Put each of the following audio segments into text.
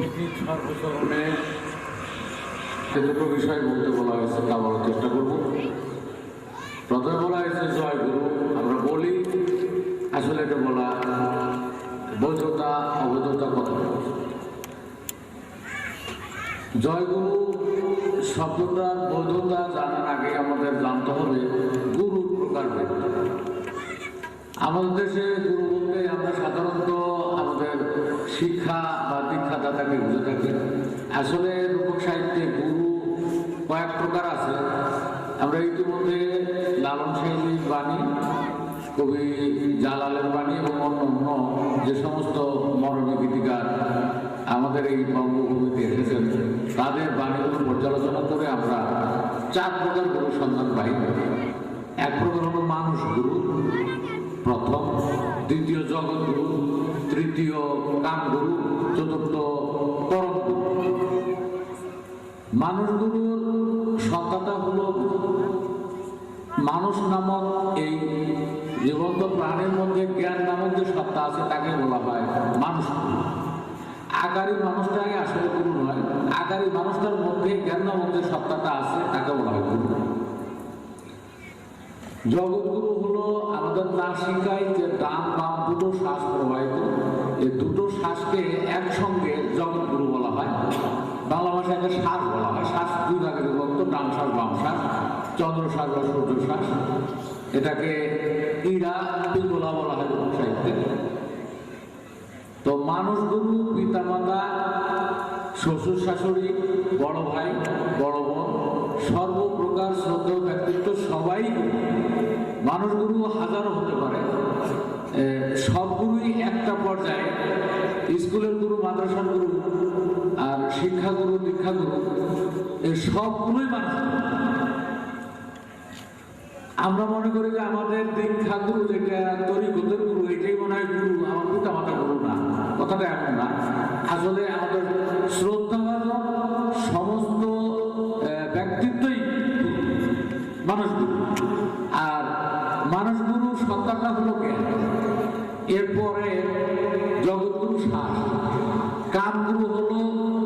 অতি সর্বচরণে যে দুটো বিষয় বলতে বলা হয়েছে, তা বলার চেষ্টা করব। প্রথমে বলা হয়েছে, জয় গুরু, আমরা বলি, আসলে এটা বলা বৈধতা, অবৈধতা কত? জয়গুরু শব্দটার বৈধতা জানার আগে আমাদের জানতে হবে, গুরুর প্রকারভেদ আমাদের দেশে গুরু বলতে আমরা সাধারণত শিক্ষা বা দীক্ষাদাতাকে বুঝে থাকি আসলে রূপক সাহিত্যে গুরু কয়েক প্রকার আছে। আমরা ইতিমধ্যে লালন সাহিত্যিক বাণী, কবি জালালের বাণী এবং অন্য অন্য যে সমস্ত মরমী গীতিকার আমাদের এই বঙ্গভূমিতে এসেছেন, তাদের বাণীগুলো পর্যালোচনা করে আমরা চার প্রকার গুরু সন্ধান পাই। এক প্রকার হলো মানুষ গুরু প্রথম, দ্বিতীয় জগৎ গুরু তৃতীয় কাম গুরু চতুর্থ পরম গুরু মানুষ গুরুর সত্তাটা হলো মানুষ নামক এই জীবন্ত প্রাণীর মধ্যে জ্ঞান নামক যে সত্তা আছে, তাকে বলা হয় মানুষ। আকারী মানুষটাই আসলে গুরু নয়। আকারী মানুষটার মধ্যে জ্ঞান নামক যে সত্তাটা আছে, তাকে বলা হয় গুরু। জগৎগুরু হলো আমাদের নাসিকায় যে ডান বাম দুটো শ্বাস প্রবাহিত, এই দুটো শ্বাসকে একসঙ্গে জগৎগুরু বলা হয়। বাংলা ভাষায় একে শ্বাস বলা হয়। শ্বাস দুই ভাগে বিভক্ত, ডান শ্বাস, বাম শ্বাস, চন্দ্র শ্বাস বা সূর্য শ্বাস। এটাকে ইরা পিঙ্গলা বলা হয় সাহিত্যে। তো মানুষগুরু, পিতামাতা, শ্বশুর শাশুড়ি, বড় ভাই, বড় বোন, সর্বপ্রকার শ্রদ্ধেয় ব্যক্তিত্ব সবাই গুরু। মানুষগুরু হাজারো হতে পারে। এ, সব গুরুই একটা পর্যায়ে। স্কুলের গুরু মাদ্রাসার গুরু আর শিক্ষাগুরু দীক্ষাগুরু সবগুলোই মানুষ। আমরা মনে করি যে আমাদের দীক্ষা গুরু যেটা তরিকতের গুরু এটাই মনে হয় গুরু আমার পিতা মাতা গুরু না। কথাটা এমন না। আসলে আমাদের শ্রদ্ধাভাজন সমস্ত ব্যক্তিত্বই মানুষ গুরু। সত্তাটা হলো কে এরপরে জগৎগুরু শ্বাস কামগুরু হলো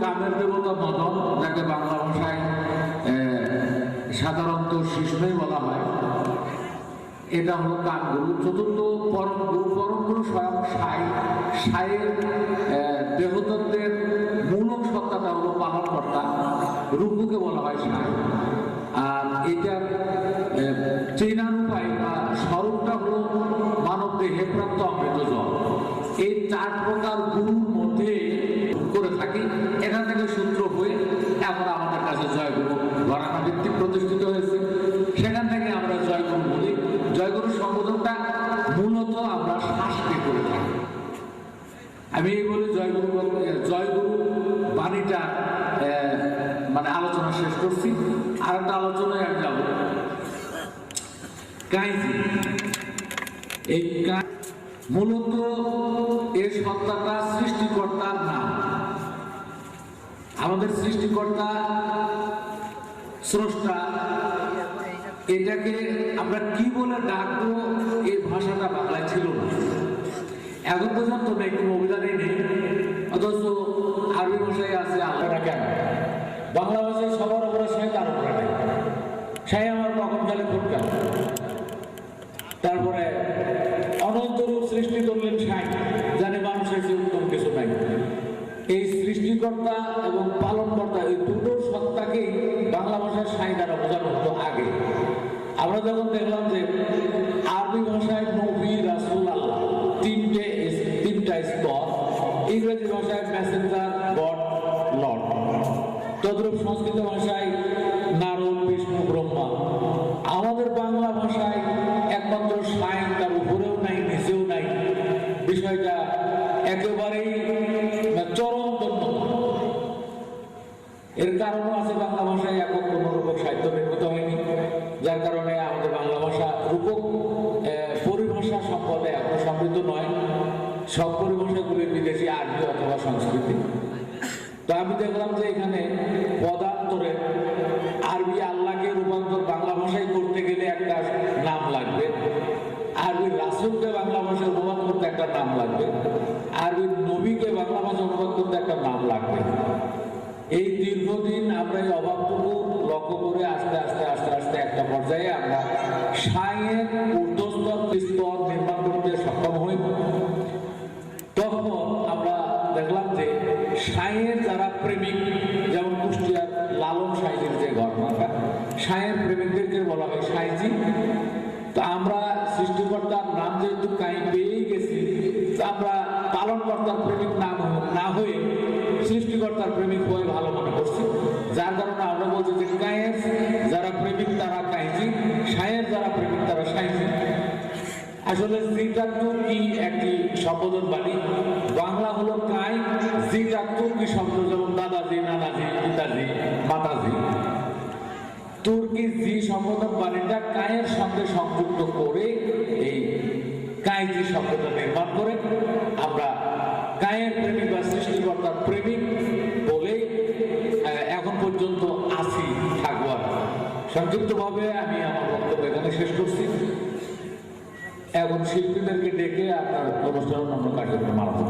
কামের দেবতা মদন, যাকে বাংলা ভাষায় সাধারণত শিশুই বলা হয়। এটা হলো কামগুরু। চতুর্থ পরম গুরু পরম গুরু স্বয়ং সাই। সাইয়ের দেহতত্ত্বের মূলক সত্তাটা হলো পালনকর্তা। রূপকে বলা হয় সাই। আর এটার দেহে প্রাপ্ত অমৃত জল এই চার প্রকার গুরুর মধ্যে করে থাকি। এখান থেকে সূত্র হয়ে এখন আমাদের কাছে জয়গুরু ঘরানা ভিত্তিক প্রতিষ্ঠিত হয়েছে। সেখান থেকে আমরা জয়গুরু বলি। জয়গুরু সম্বোধনটা মূলত আমরা শ্বাসকে করে থাকি। আমি এই বলি জয়গুরু জয়গুরু বাণীটা মানে আলোচনা শেষ করছি। আর একটা আলোচনায় আমি যাব। কাইজি এই মূলত এই সত্তাটা সৃষ্টিকর্তার নাম। আমাদের সৃষ্টিকর্তা, স্রষ্টা, এটাকে আমরা কি বলে ডাকবো? এই ভাষাটা বাংলায় ছিল না। এখন পর্যন্ত নেই কোনো অভিধানই নেই। অথচ আরবি ভাষায় আছে আল্লাহটা কেন? বাংলা ভাষায় সবার উপরে সাহেব তার উপরে নেই। সাই আমার কখন গেলে ফুটকা তারপরে অনন্ত রূপ সৃষ্টি করলেন সাই জানে মানুষের যে উত্তম কিছু নাই। এই সৃষ্টিকর্তা এবং পালনকর্তা এই দুটো সত্তাকেই বাংলা ভাষার সাই দ্বারা বোঝানো হতো আগে। আমরা যখন দেখলাম যে আরবি ভাষায় নবী রাসুল আল্লাহ তিনটে তিনটা স্তর, ইংরেজি ভাষায় মেসেঞ্জার গড লর্ড তদ্রুপ সংস্কৃত ভাষায় নারদ এর কারণও আছে বাংলা ভাষায় এখন কোনো রূপক সাহিত্য নির্মিত হয়নি। যার কারণে আমাদের বাংলা ভাষা রূপক পরিভাষা সম্পদে এত সমৃদ্ধ নয়। সব পরিভাষাগুলি বিদেশি আরবি অথবা সংস্কৃতি। তো আমি দেখলাম যে এখানে পদান্তরে আরবি আল্লাহকে রূপান্তর বাংলা ভাষায় করতে গেলে একটা নাম লাগবে। আরবি রাসুলকে বাংলা ভাষায় অনুবাদ করতে একটা নাম লাগবে। আরবি নবীকে বাংলা ভাষা অনুবাদ করতে একটা নাম লাগবে। এই দীর্ঘদিন আমরা এই অভাবটুকু লক্ষ্য করে আস্তে আস্তে আস্তে আস্তে একটা পর্যায়ে আমরা সাইয়ের ঊর্ধ্বস্তর স্তর নির্মাণ করতে সক্ষম হই। তখন আমরা দেখলাম যে সাইয়ের যারা প্রেমিক, যেমন কুষ্টিয়ার লালন সাইজের যে ঘটনাটা, সাইয়ের প্রেমিকদেরকে বলা হয় সাইজি। তো আমরা সৃষ্টিকর্তার নাম যেহেতু কাই পেয়েই গেছি আমরা পালনকর্তার প্রেমিক নাম না হয়ে সৃষ্টিকর্তার প্রেমিক হয়ে ভালো মনে করছি। যার কারণে আমরা বলছি যে কায়ের যারা প্রেমিক, তারা কাইজি সায়ের যারা প্রেমিক, তারা সাইজি আসলে জিটাত্তু কি একটি সম্বোধন বাণী বাংলা হলো কাই জিটাত্তু কি শব্দ যেমন দাদাজি, নানাজি, পিতাজি, মাতাজি। তুর্কি জি সম্বোধন বাণীটা কায়ের সঙ্গে সংযুক্ত করে এই কাইজি শব্দটা নির্মাণ করে। আমরা কায়ের প্রেমিক বা সৃষ্টিকর্তার প্রেমিক বলেই এখন পর্যন্ত আছি, থাকব আর। সংক্ষিপ্তভাবে আমি আমার বক্তব্য এখানে শেষ করছি এবং শিল্পীদেরকে ডেকে আপনার অনুষ্ঠান অন্য কার্যক্রম আরম্ভ